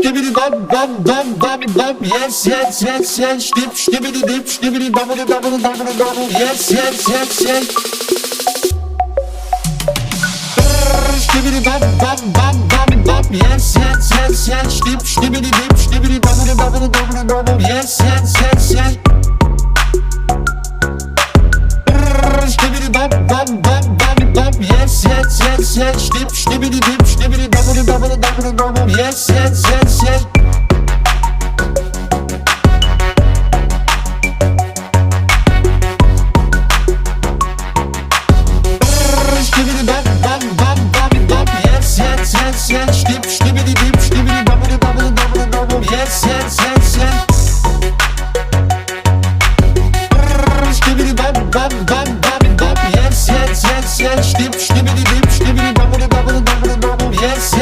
Skibidi dum dum dum dum dum yes yes yes yes dip skibidi dip skibidi double double double double yes yes yes yes Skibidi dum dum dum dum dum yes yes yes yes dip skibidi dip skibidi double double double double yes yes yes yes Skibidi dum dum dum dum dum yes yes yes yes dip skibidi dip double double double yes yes yes yes just